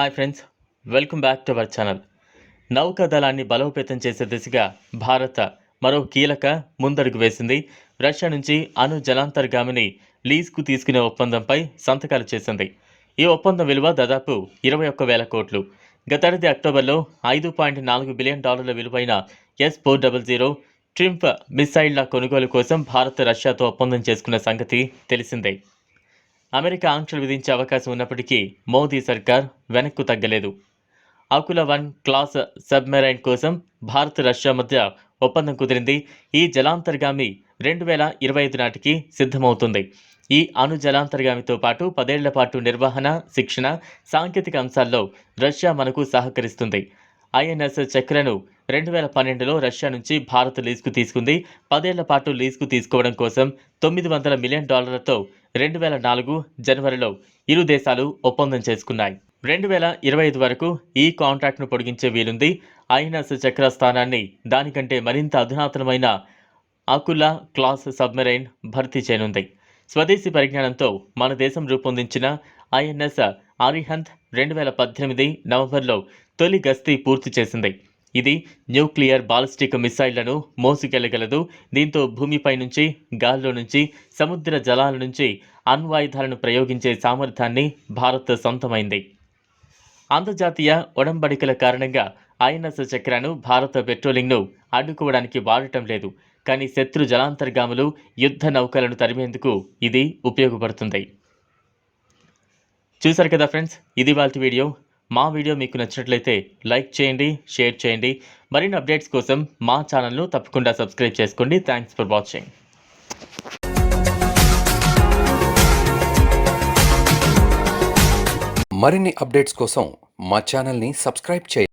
Hi friends welcome back to our channel నౌకాదళాన్ని బలోపేతం చేసే దిశగా భారత మరో కీలక ముందడుగు వేసింది. రష్యా నుంచి అణు జలాంతర్గామిని లీజ్కు తీసుకునే ఒప్పందంపై సంతకాలు చేసింది. ఈ ఒప్పందం విలువ దాదాపు ఇరవై ఒక్క వేల కోట్లు. గతేడాది అక్టోబర్లో ఐదు పాయింట్ నాలుగు బిలియన్ డాలర్ల విలువైన S four double zero triumph మిసైళ్ళ కొనుగోలు కోసం భారత్ రష్యాతో ఒప్పందం చేసుకున్న సంగతి తెలిసిందే. అమెరికా ఆంక్షలు విధించే అవకాశం ఉన్నప్పటికీ మోదీ సర్కార్ వెనక్కు తగ్గలేదు. అకుల వన్ క్లాస్ సబ్మెరైన్ కోసం భారత్ రష్యా మధ్య ఒప్పందం కుదిరింది. ఈ జలాంతర్గామి రెండు వేల ఇరవై ఐదు నాటికి సిద్ధమవుతుంది. ఈ అణు జలాంతర్గామితో పాటు పదేళ్ళ పాటు నిర్వహణ శిక్షణ సాంకేతిక అంశాల్లో రష్యా మనకు సహకరిస్తుంది. ఐఎన్ఎస్ చక్రను రెండు వేల పన్నెండులో రష్యా నుంచి భారత్ లీజుకు తీసుకుంది. పదేళ్ళ పాటు లీజుకు తీసుకోవడం కోసం తొమ్మిది వందల మిలియన్ డాలర్లతో రెండు వేల నాలుగు జనవరిలో ఇరు దేశాలు ఒప్పందం చేసుకున్నాయి. రెండు వేల ఇరవై ఐదు వరకు ఈ కాంట్రాక్ట్ను పొడిగించే వీలుంది. ఐఎన్ఎస్ చక్ర స్థానాన్ని దానికంటే మరింత అధునాతనమైన అకులా క్లాస్ సబ్మెరైన్ భర్తీ చేయనుంది. స్వదేశీ పరిజ్ఞానంతో మన దేశం రూపొందించిన ఐఎన్ఎస్ అరిహంత్ రెండు వేల పద్దెనిమిది నవంబర్లో తొలి గస్తీ పూర్తి చేసింది. ఇది న్యూక్లియర్ బాలిస్టిక్ మిసైళ్ళను మోసుకెళ్ళగలదు. దీంతో భూమిపై నుంచి గాల్లో నుంచి సముద్ర జలాల నుంచి అణ్వాయుధాలను ప్రయోగించే సామర్థ్యాన్ని భారత్ సొంతమైంది. అంతర్జాతీయ ఒడంబడికల కారణంగా ఐఎన్ఎస్ చక్రాను భారత పెట్రోలింగ్ను అడ్డుకోవడానికి వాడటం లేదు. కానీ శత్రు జలాంతర్గాములు యుద్ధ నౌకలను తరిమేందుకు ఇది ఉపయోగపడుతుంది. చూసారు కదా ఫ్రెండ్స్ ఇది వాళ్ళ వీడియో. మా వీడియో మీకు నచ్చినట్లయితే లైక్ చేయండి షేర్ చేయండి. మరిన్ని అప్డేట్స్ కోసం మా ఛానల్ను తప్పకుండా సబ్స్క్రైబ్ చేసుకోండి. థ్యాంక్స్ ఫర్ వాచింగ్ మరిన్ని అప్డేట్స్ కోసం మా ఛానల్ని సబ్స్క్రైబ్ చేయండి.